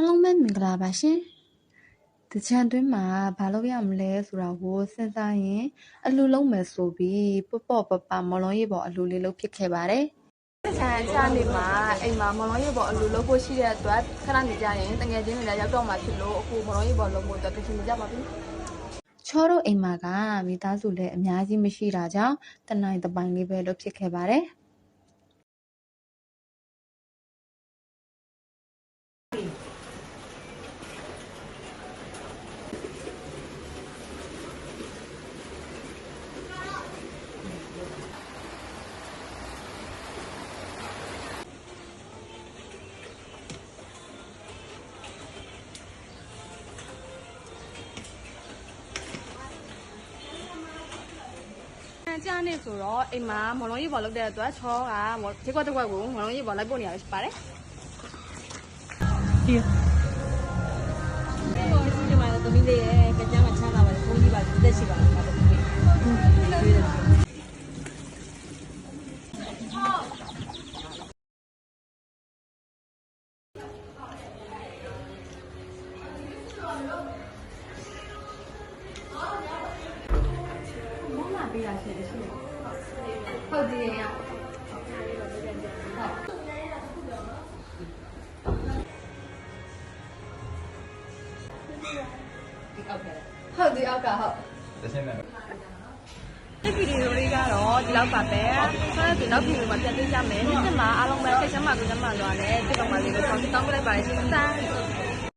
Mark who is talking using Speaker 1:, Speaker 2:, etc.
Speaker 1: အားလုံးပဲမင်္ဂလာပါရှင်။တချံတွင်းမှာဘာလို့ရမလဲဆိုတာကိုစဉ်းစားရင်အလူလုံးမယ်ဆိုပြီးပေါ့ပေါ့ပပမလုံးရေပေါ်အလူလေးလုံးဖြစ်ခဲ့ပါတယ်
Speaker 2: ဆန်ချနေမှာအိမ်မှာမလွန်ရေပေါ်အလူလုပ်ဖို့ရှိတဲ့အတွက်ခဏနေကြရင်တငယ်ချင်းတွေလည်းရောက်တော့မှဖြစ်လို့အခုမလွန်ရေပေါ်လုပ်ဖို့အတွက်ပြင်နေကြပါပြီ။
Speaker 1: ချောတို့အိမ်မှာကမိသားစုလည်းအများကြီးမရှိတာကြောင့်တနိုင်တပိုင်လေးပဲလို့ဖြစ်ခဲ့ပါတယ်။
Speaker 2: ဆန်ချနေဆိုတော့အိမ်မှာမလွန်ရေပေါ်လုပ်တဲ့အတွက်ချောကဈေးကွက်တစ်ခွက်ကိုမလွန်ရေပေါ်လိုက်ပို့နေရဖြစ်ပါတယ်ဒီဒီမှာသမီးလေးရဲ့ကြမ်းမချမ်းသာပါတယ်ဘုန်းကြီးပါတက်ရှိပါလားသမီး
Speaker 1: ဟုတ် တယ်ရဟုတ်ဒီအောက်ကဟုတ်
Speaker 3: တစ်ချက်နဲ့
Speaker 2: ဒီဗီဒီယိုလေးကတော့ဒီလောက်ပါပဲဆက်လက်ဒီနောက်ဗီဒီယိုမှာပြန်တွေ့ကြမယ်ဒီမှာအားလုံးပဲစိတ်ချမ်းသာကိုယ်ချမ်းသာလွားနဲ့ဒီကောင်မလေးကိုဆောင်းတောင်းပေးလိုက်ပါရရှင်စမ်း